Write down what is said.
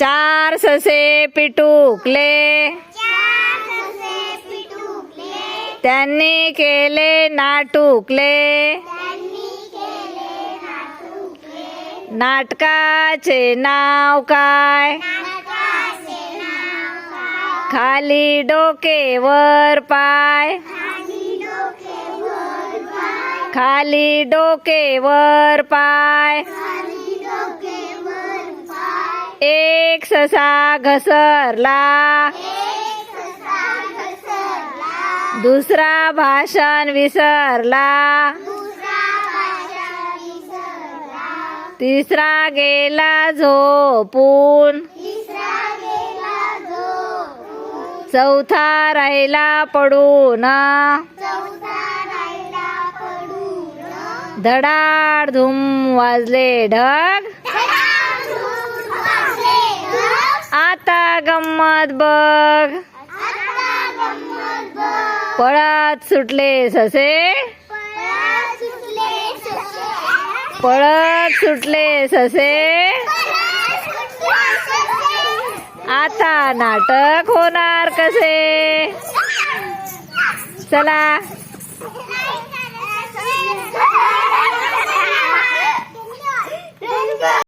चार ससे पिटुकले. त्यांनी केले नाटुकले. नाटकाचे नाव काय? खाली डोके वर पाय. खाली डोके वर पाय एक ससा घसरला. दुसरा भाषण विसरला. तिसरा गेला झोपून. चौथा राहिला पडून. धडाड धूम वाजले ढग. गंमत बघ. पळत सुटले ससे. पळत सुटले ससे. आता नाटक होणार कसे? चला.